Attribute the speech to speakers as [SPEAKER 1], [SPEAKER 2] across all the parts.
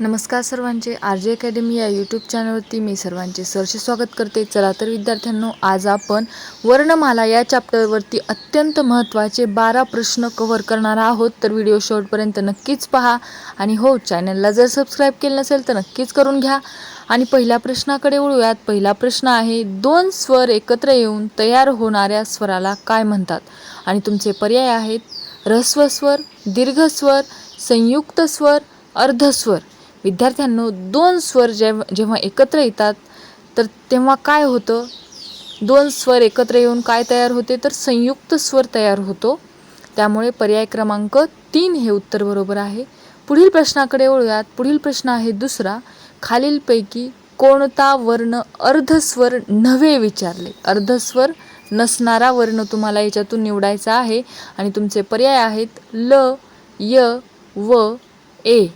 [SPEAKER 1] नमस्कार सर्वांचे. R J academy या यूट्यूब चॅनलवरती मी सर्वांचे सरसे स्वागत करते. चला तर विद्यार्थ्यांनो आज आपण वर्णमाला या चॅप्टरवरती अत्यंत महत्त्वाचे बारा प्रश्न कव्हर करणार आहोत. तर व्हिडिओ शेवटपर्यंत नक्कीच पहा. आणि हो चॅनलला जर सबस्क्राईब केलं नसेल तर नक्कीच करून घ्या. आणि पहिल्या प्रश्नाकडे वळूयात. पहिला प्रश्न आहे दोन स्वर एकत्र येऊन तयार होणाऱ्या स्वराला काय म्हणतात? आणि तुमचे पर्याय आहेत ह्रस्वस्वर स्वर दीर्घ स्वर संयुक्त स्वर अर्धस्वर विद्यार्थ्यांनो दोन स्वर जेव जेव्हा एकत्र येतात तर तेव्हा काय होतं? दोन स्वर एकत्र येऊन काय तयार होते? तर संयुक्त स्वर तयार होतो. त्यामुळे पर्याय क्रमांक तीन हे उत्तर बरोबर आहे. पुढील प्रश्नाकडे वळूयात. पुढील प्रश्न आहे दुसरा. खालीलपैकी कोणता वर्ण अर्धस्वर नव्हे विचारले? अर्धस्वर नसणारा वर्ण तुम्हाला याच्यातून निवडायचा आहे. आणि तुमचे पर्याय आहेत ल य व ए.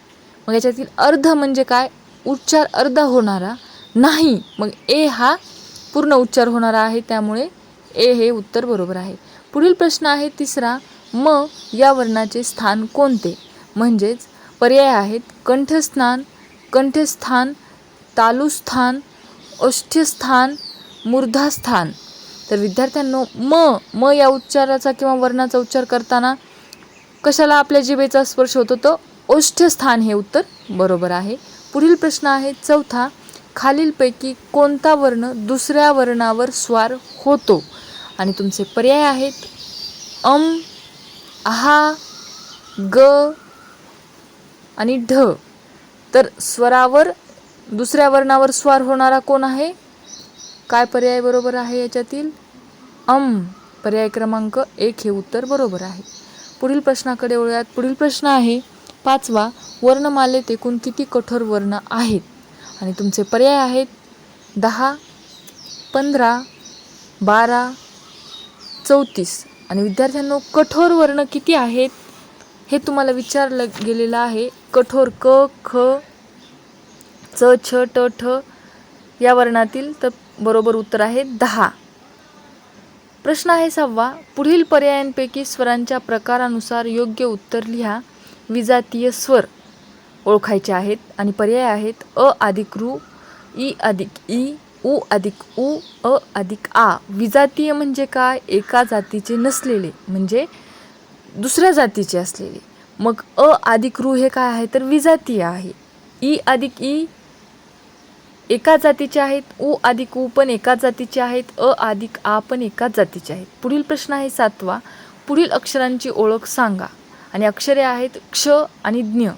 [SPEAKER 1] मग याच्यातील अर्ध म्हणजे काय? उच्चार अर्धा होणारा नाही. मग ए हा पूर्ण उच्चार होणारा आहे त्यामुळे ए हे उत्तर बरोबर आहे. पुढील प्रश्न आहे तिसरा म या वर्णाचे स्थान कोणते? म्हणजेच पर्याय आहेत कंठस्थान कंठस्थान तालुस्थान ओष्ठ्यस्थान मूर्धास्थान. तर विद्यार्थ्यांनो म म या उच्चाराचा किंवा वर्णाचा उच्चार करताना कशाला आपल्या जिभेचा स्पर्श होतो तो? ओष्ठस्थान हे उत्तर बरोबर आहे. पुढील प्रश्न आहे चौथा खालीलपैकी कोणता वर्ण दुसऱ्या वर्णावर स्वार होतो? आणि तुमचे पर्याय आहेत अम आहा ग आणि ढ. तर स्वरावर दुसऱ्या वर्णावर स्वार होणारा कोण आहे? काय पर्याय बरोबर आहे याच्यातील? अम पर्याय क्रमांक एक हे उत्तर बरोबर आहे. पुढील प्रश्नाकडे वळूयात. पुढील प्रश्न आहे पाचवा वर्णमालेत एकूण किती कठोर वर्ण आहेत? आणि तुमचे पर्याय आहेत दहा पंधरा बारा चौतीस. आणि विद्यार्थ्यांनो कठोर वर्ण किती आहेत? हे तुम्हाला विचारलं गेलेलं आहे. कठोर क ख च छ ट ठ या वर्णातील तर बरोबर उत्तर आहे दहा. प्रश्न आहे सहावा. पुढील पर्यायांपैकी स्वरांच्या प्रकारानुसार योग्य उत्तर लिहा. विजातीय स्वर ओळखायचे आहेत आणि पर्याय आहेत अ अधिक रू ई अधिक ई उ अधिक उ अ अधिक आ. विजातीय म्हणजे काय? एका जातीचे नसलेले म्हणजे दुसऱ्या जातीचे असलेले. मग अ अधिक रू हे काय आहे? तर विजातीय आहे. ई अधिक ई एका जातीचे आहेत उ अधिक उ पण एकाच जातीचे आहेत अ अधिक आ पण एकाच जातीचे आहेत. पुढील प्रश्न आहे सातवा. पुढील अक्षरांची ओळख सांगा. आणि अक्षरे आहेत क्ष आणि ज्ञ.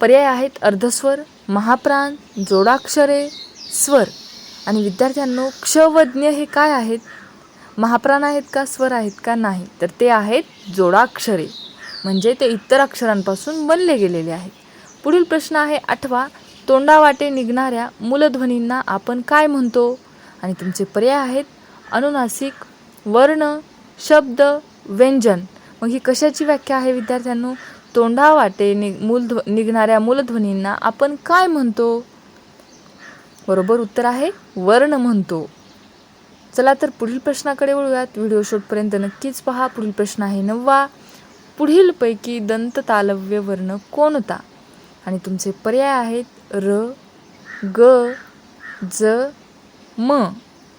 [SPEAKER 1] पर्याय आहेत अर्धस्वर महाप्राण जोडाक्षरे स्वर. आणि विद्यार्थ्यांनो क्ष व ज्ञ हे काय आहेत? महाप्राण आहेत का स्वर आहेत का नाही? तर ते आहेत जोडाक्षरे. म्हणजे ते इतर अक्षरांपासून बनले गेलेले आहेत. पुढील प्रश्न आहे आठवा तोंडावाटे निघणाऱ्या मूलध्वनींना आपण काय म्हणतो? आणि तुमचे पर्याय आहेत अनुनासिक वर्ण शब्द व्यंजन. मग ही कशाची व्याख्या आहे विद्यार्थ्यांनो? तोंडावाटे नि मूलध्व निघणाऱ्या मूलध्वनींना आपण काय म्हणतो? बरोबर उत्तर आहे वर्ण म्हणतो. चला तर पुढील प्रश्नाकडे वळूयात. व्हिडिओ शूटपर्यंत नक्कीच पहा. पुढील प्रश्न आहे नववा. पुढीलपैकी दंत तालव्य वर्ण कोणता? आणि तुमचे पर्याय आहेत र ग ज म.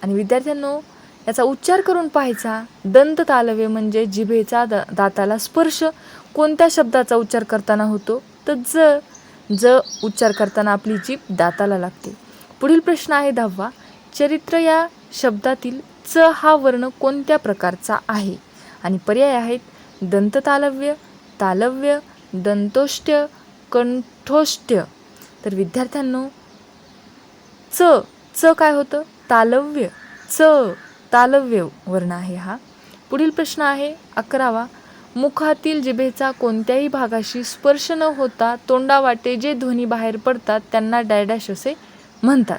[SPEAKER 1] आणि विद्यार्थ्यांनो याचा उच्चार करून पाहायचा. दंत तालव्य म्हणजे जिभेचा द दाताला स्पर्श. कोणत्या शब्दाचा उच्चार करताना होतो? तर ज ज उच्चार करताना आपली जीभ दाताला लागते. पुढील प्रश्न आहे दहावा. चरित्र या शब्दातील च हा वर्ण कोणत्या प्रकारचा आहे? आणि पर्याय आहेत. दंततालव्य तालव्य दंतोष्ट्य कंठोष्ट्य. तर विद्यार्थ्यांनो च च काय होतं? तालव्य च. तालव्य वर्ण आहे हा. पुढील प्रश्न आहे अकरावा. मुखातील जिभेचा कोणत्याही भागाशी स्पर्श न होता तोंडावाटे जे ध्वनी बाहेर पडतात त्यांना डॅडॅश असे म्हणतात.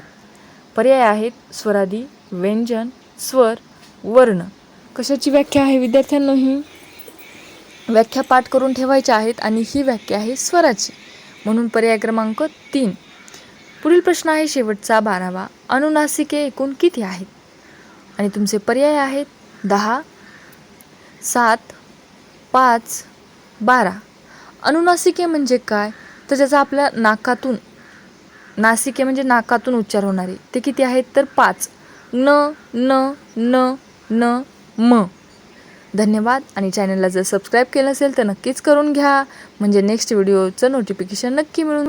[SPEAKER 1] पर्याय आहेत स्वरादी व्यंजन स्वर वर्ण. कशाची व्याख्या आहे विद्यार्थ्यांनो ही? व्याख्या पाठ करून ठेवायच्या आहेत आणि ही व्याख्या आहे स्वराची. म्हणून पर्याय क्रमांक तीन. पुढील प्रश्न आहे शेवटचा बारावा. अनुनासिके एकूण किती आहेत? आणि तुमचे पर्याय आहेत दहा सात पाच बारा. अनुनासिके म्हणजे काय? तर ज्याचा आपल्या नाकातून नासिके म्हणजे नाकातून उच्चार होणारे. ते किती आहेत? तर पाच. न न न न म. धन्यवाद. आणि चॅनलला जर सबस्क्राईब केलं असेल तर नक्कीच करून घ्या. म्हणजे नेक्स्ट व्हिडिओचं नोटिफिकेशन नक्की मिळून